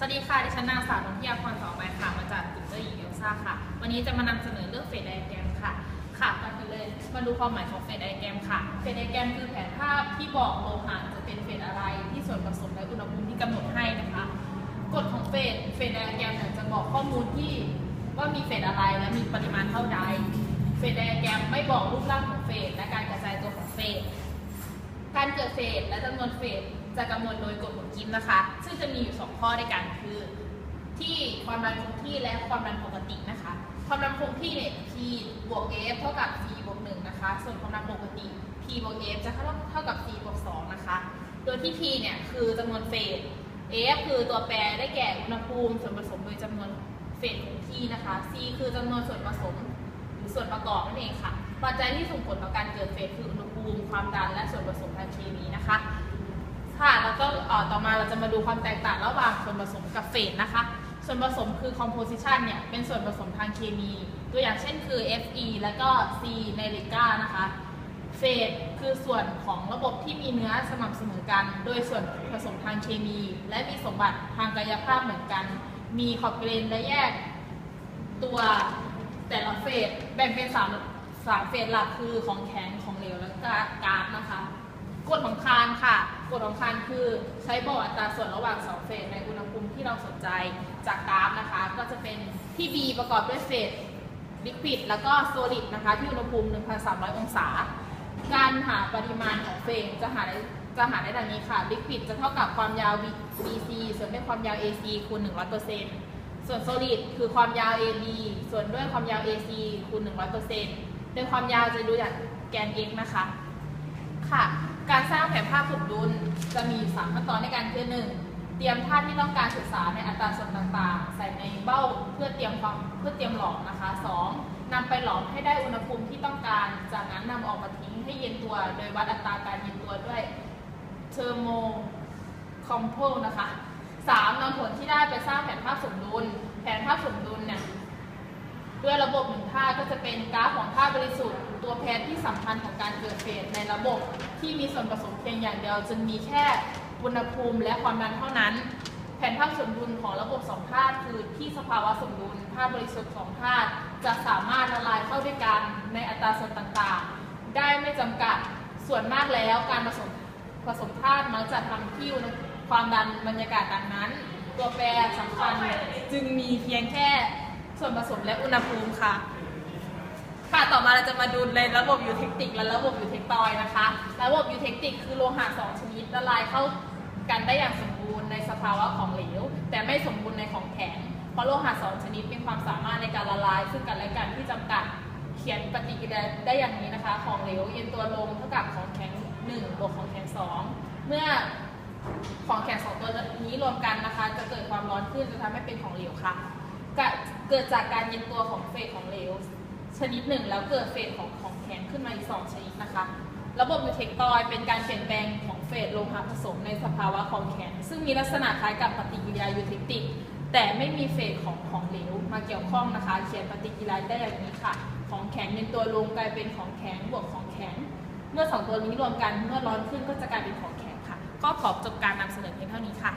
สวัสดีค่ะ ดิฉันนางสาวนนทิยาพรสองใบค่ะ มาจากกลุ่มเจ้าหญิงเอลซ่าค่ะ วันนี้จะมานำเสนอเรื่องเฟสไดแกรมค่ะ ค่ะก่อนอื่นเลยมาดูความหมายของเฟสไดแกรมค่ะ เฟสไดแกรมคือแผนภาพที่บอกโลหะจะเป็นเฟสอะไร ที่ส่วนผสมและอุณหภูมิที่กำหนดให้นะคะ กฎของเฟสเฟสไดแกรมจะบอกข้อมูลที่ว่ามีเฟสอะไรและมีปริมาณเท่าใด เฟสไดแกรมไม่บอกรูปร่างของเฟสและการกระจายตัวของเฟส การเกิดเฟสและจำนวนเฟส จะกำหนดโดยกฎของกิมนะคะ ซึ่งจะมีอยู่ 2 ข้อด้วยกันคือ ที่ความดันคงที่และความดันปกตินะคะ ความดันคงที่เนี่ย P บวก F เท่ากับ C บวก1นะคะ ส่วนความดันปกติ P บวก F จะเท่าเท่ากับ C บวก2นะคะ โดยที่ P เนี่ยคือจำนวนเฟส F คือตัวแปรได้แก่อุณหภูมิส่วนผสมโดยจำนวนเฟสคงที่นะคะ C คือจำนวนส่วนผสมหรือส่วนประกอบนั่นเองค่ะ ปัจจัยที่ส่งผลต่อการเกิดเฟสคืออุณหภูมิ ความดัน และส่วนผสมทางเคมีนะคะค่ะ แล้วก็เอ่อต่อ มาเราจะมาดูความแตกต่างระหว่างส่วนผสมกับเฟสนะคะ ส่วนผสมคือ composition เนี่ย เป็นส่วนผสมทางเคมี ตัวอย่างเช่นคือ Fe แล้วก็ C ในเลก้านะคะ เฟสคือส่วนของระบบที่มีเนื้อสม่ำเสมอกัน โดยส่วนผสมทางเคมี และมีสมบัติทางกายภาพเหมือนกัน มีขอบเกรนและแยกตัวแต่ละเฟสแบ่งเป็นสามสามเฟสหลักคือของแข็งของเหลวและก๊าซนะคะ ค่ะกฎของคานคือใช้บอกอัตราส่วนระหว่างสองเฟสในอุณหภูมิที่เราสนใจจากกราฟนะคะ ก็จะเป็นที่ B ประกอบด้วยเฟสลิควิดแล้วก็โซลิดนะคะที่อุณหภูมิ 1,300 องศา การหาปริมาณของเฟสจะหาได้จะหาได้ดังนี้ค่ะลิควิดจะเท่ากับความยาว BC ส่วนด้วยความยาว AC คูณ 100%ส่วน solid คือความยาว AB ส่วนด้วยความยาว AC คูณ 100%โดยความยาวจะดูจากแกน x นะคะ ค่ะ การสร้างแผนภาพสมดุลจะมีอยู่สามขั้นตอนในการคือหนึ่งเตรียมธาตุที่ต้องการศึกษาในอัตราส่วนต่างๆ ใส่ในเบ้าเพื่อเตรียมความเพื่อเตรียมหลอมนะคะสองนำไปหลอมให้ได้อุณหภูมิที่ต้องการ จากนั้นนำออกมาทิ้งให้เย็นตัว โดยวัดอัตราการเย็นตัวด้วยเทอร์โมคอมโพนะคะสามนำผลที่ได้ไปสร้างแผนภาพสมดุล แผนภาพสมดุลเนี่ย ด้วยระบบหนึ่งท่าก็จะเป็นกราฟของท่าบริสุทธิ์ ตัวแพรที่สำคัญของการเกิดเฟสในระบบที่มีส่วนผสมเพียงอย่างเดียวจึงมีแค่อุณหภูมิและความดันเท่านั้น แผนภาพสมดุลของระบบสองธาตุคือที่สภาวะสมดุลธาตุบริสุทธิ์ของธาตุจะสามารถละลายเข้าด้วยกันในอัตราส่วนต่างๆ ได้ไม่จำกัดส่วนมากแล้วการผสมผสมธาตุมักจะทำที่อุณหความดันบรรยากาศดังนั้น ตัวแปรสำคัญจึงมีเพียงแค่ ส่วนผสมและอุณหภูมิค่ะ ค่ะ ต่อมาเราจะมาดูในระบบยูเทคติกและระบบยูเทคตอยนะคะ ระบบยูเทคติกคือโลหะสองชนิดละลายเข้ากันได้อย่างสมบูรณ์ในสภาวะของเหลว แต่ไม่สมบูรณ์ในของแข็ง เพราะโลหะสองชนิดมีความสามารถในการละลาย ซึ่งกันและกันที่จำกัดเขียนปฏิกิริยาได้อย่างนี้นะคะ ของเหลวเย็นตัวลงเท่ากับของแข็ง1บวกของแข็ง2เมื่อของแข็งสองตัวนี้รวมกันนะคะ จะเกิดความร้อนขึ้นจะทำให้เป็นของเหลวค่ะกะ เกิดจากการเย็นตัวของเฟสของเหลวชนิดหนึ่ง แล้วเกิดเฟสของของแข็งขึ้นมาอีกสองชนิดนะคะ ระบบยูเทคตอยเป็นการเปลี่ยนแปลงของเฟสโลหะผสมในสภาวะของแข็งซึ่งมีลักษณะคล้ายกับปฏิกิริยายูเทคติก แต่ไม่มีเฟสของของเหลวมาเกี่ยวข้องนะคะ เขียนปฏิกิริยาได้อย่างนี้ค่ะ ของแข็งเป็นตัวลงกลายเป็นของแข็งบวกของแข็ง เมื่อสองตัวนี้รวมกันเมื่อร้อนขึ้นก็จะกลายเป็นของแข็งค่ะ ก็ขอจบการนำเสนอเพียงเท่านี้ค่ะ